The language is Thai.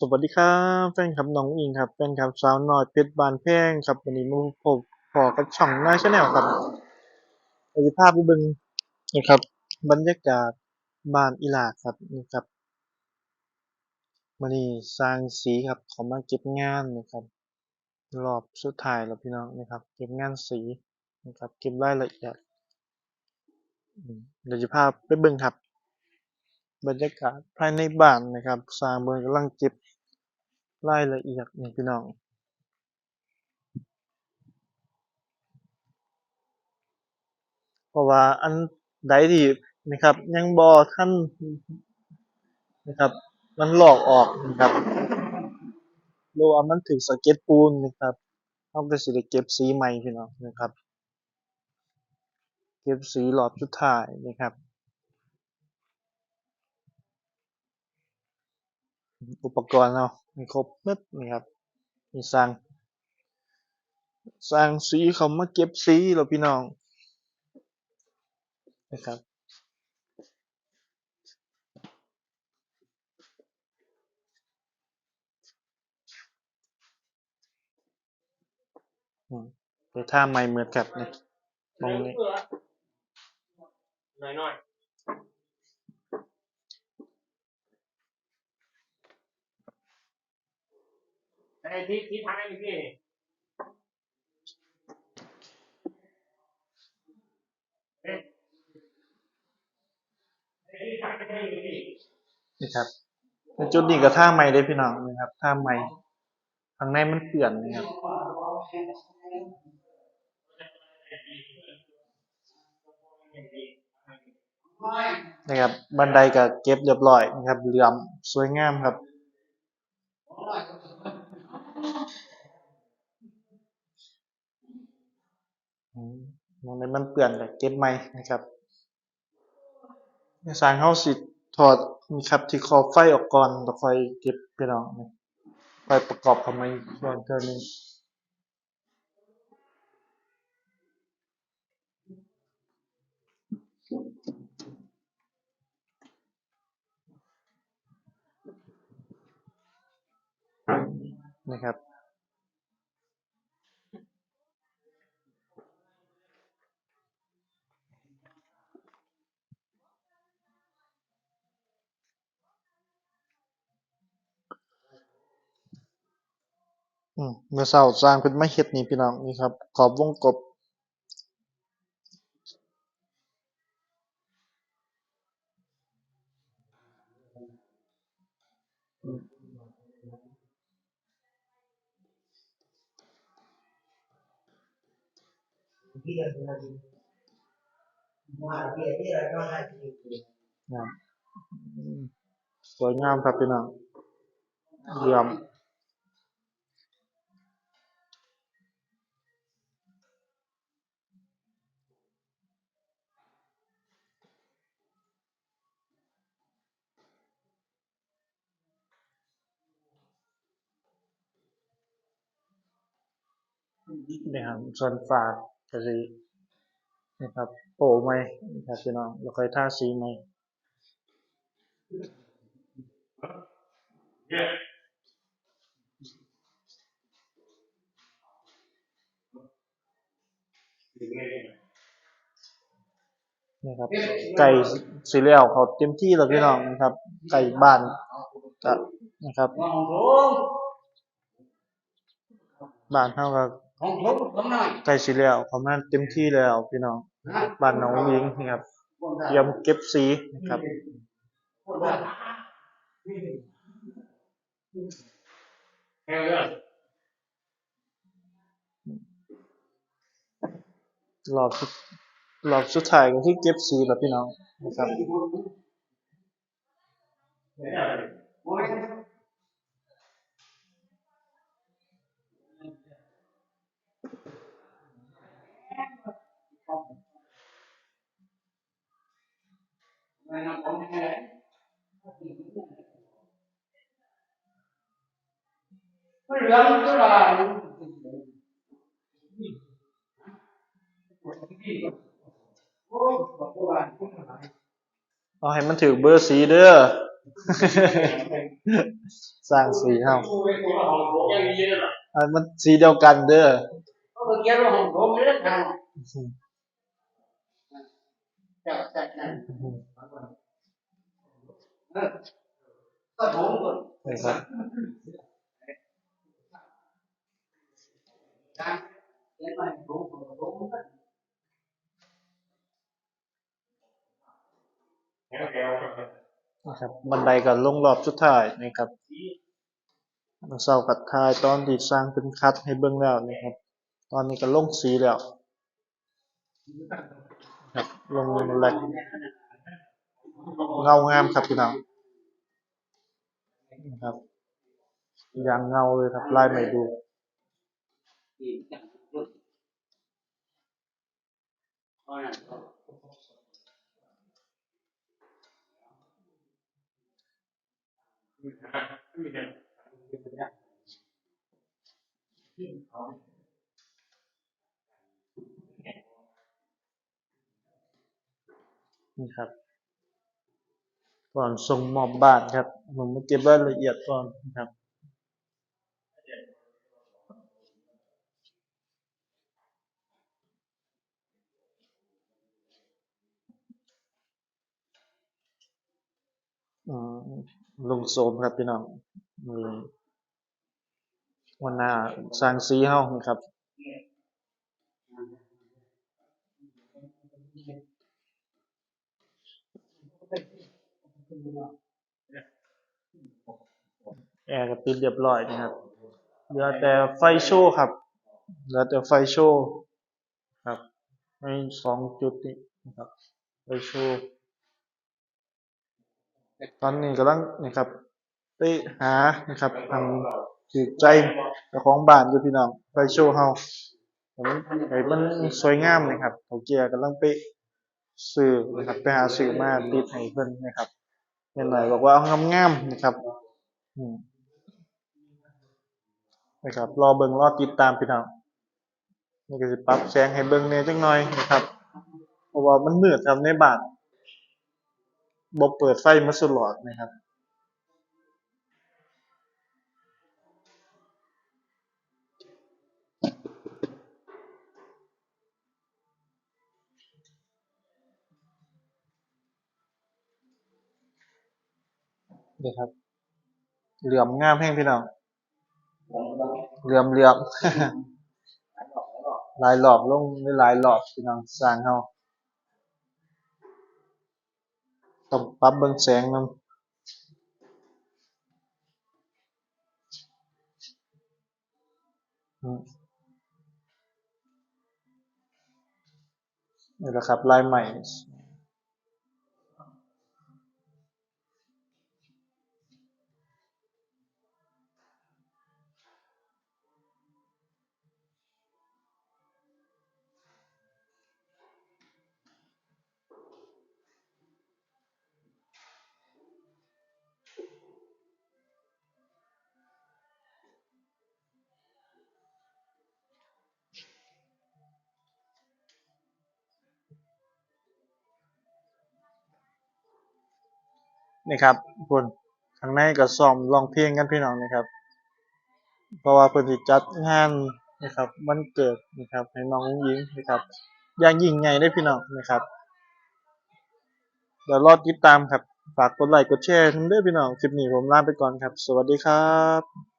สวัสดีครับแฟนคลับน้องอิงครับแฟนคลับสาวน้อยเพชรบานแพงครับวันนี้มาพบพอกับช่องหน้าชาแนลครับเราจะพาไปเบิ่งนะครับ บรรยากาศบ้านอีหลาครับนี่ครับวันนี้สร้างสีครับเขามาเก็บงานนะครับ รอบสุดท้ายแล้วพี่น้องนะครับ เก็บงานสีนะครับ เก็บรายละเอียดเดี๋ยวจะพาไปเบิ่งครับบรรยากาศภายในบ้านนะครับ สร้างเบิ่งกำลังเก็บ รายละเอียดนี่พี่น้องเพราะว่าอันใดที่นะครับ ยังบ่ทันนะครับ มันหลอกออกนะครับหรือว่ามันถูกสเก็ดปูนนะครับเราก็สิได้เก็บสีใหม่พี่น้องนะครับ เก็บสีรอบสุดท้ายนะครับ อุปกรณ์เรามีครบหมดนะครับ มีสร้างสร้างสีเขามาเก็บสีแล้วพี่น้องนะครับอืมไปท่าไม้เหมือนกับนี่มองนี่หน่อยหน่อย ไอ้ที่ที่ทางไอ้พี่นี่เอ้ยนี่ครับจุดนี้ก็ท่าไม้ได้พี่น้องนะครับท่าไม้ข้างในมันเปื่อนนะครับนะครับ บันไดก็เก็บเรียบร้อยนะครับเหลื่อมสวยงามครับ อื มองในมันเปื่อนก็เก็บใหม่นะครับในสางเฮาสิถอดนี่ครับที่ขอไฟออกก่อนแล้วค่อยเก็บพี่น้องนะค่อยประกอบเข้ามาอีกส่วนเท่านี้นะครับ เมื่อเช้าสร้างเพิ่นมาเฮ็ดนี่พี่น้องนี่ครับ ขอบวงกบสวยงามครับพี่น้องเยี่ยม นี่ครับส่วนฝากก็สินะครับโปะใหมนะครับพี่น้องแล้วค่อยท่าสีใหมเนี่ยนะครับไก่สีเหลียวเขาเต็มที่แล้วพี่น้องนะครับ ไก่บ้านนะครับบ้านเฮาก็ ของผมผมหน่อยไก่สีเหลียวเขามาเต็มที่แล้วพี่น้องบ้านน้องยิงนะครับเตรียมเก็บสีนะครับแค่เรื่องรอบสุดรอบสุดท้ายก็คือเก็บสีแล้วพี่น้องนะครับ เนี่ย ไม่นำผมแค่ไม่เหลือเท่าไหร่โอ้บอกว่าคุณหาย เอาให้มันถือเบอร์สีเด้อสร้างสีเฮากูเป็นคนของผมยังมีเลยล่ะอันมันสีเดียวกันเด้อ có một kia nó hồng đốm ะครับ Đang cái này đốm đốm rất แข็งแข็งนะครับบันไดก็ลงรอบสุดท้ายนะครับเศร้ากัดทายตอนที่สร้างเป็นคัดให้เบิ่งแล้วนะครับ ตอนนี้ก็ลงสีแล้วครับลงแหลกเงางามครับพี่น้องนะครับอย่างเงาเลยครับลายไม่ดู thì chẳng được thôi này มีแต่นี่ครับก่อนส่งมอบบานครับผมมาเก็บรายละเอียดก่อนนะครับ ลงโสมครับพี่น้องมือวันหน้าสร้างสีเฮานะครับแอร์ก็ติดเรียบร้อยนะครับ เหลือแต่ไฟโชว์ครับ เหลือแต่ไฟโชว์ครับในสองจุดนี้นะครับ ไฟโชว์ ตอนนี้กำลังนะครับไปหานะครับทำถือใจของบ้านอยู่พี่น้องไฟโชว์เฮาให้มันให้มันสวยงามนะครับเขาเกียร์กำลังไปซื้อนะครับไปหาซื้อมาติดให้เพิ่นนะครับเห็นหน่อยบอกว่าเอางามๆนะครับอืมนะครับรอเบิ่งรอติดตามพี่น้องนี่ก็สิปรับแสงให้เบิ่งแหน่จักหน่อยนะครับ เพราะว่ามันมืดครับในบ้าน บ่เปิดไฟมาตลอดนะครับนี่ครับ เหลื่อมงามแห้งพี่น้อง เหลื่อมเหลื่อมลายรอบลงไม่ลายรอบพี่น้องสร้างเฮา ต้องปรับเบิ่งแสงนำอืมนี่แหละครับลายใหม่ นี่ครับคุณข้างในก็ซ้อมร้องเพลงกันพี่น้องนะครับ เพราะว่าเพิ่นสิจัดงานนะครับวันเกิดนะครับให้น้องยิงนะครับอย่างยิ่งใหญ่ได้พี่น้องนะครับเดี๋ยวรอติดตามครับฝากกดไลค์กดแชร์ทั้งด้วยพี่น้องคลิปนี้ผมลาไปก่อนครับ สวัสดีครับ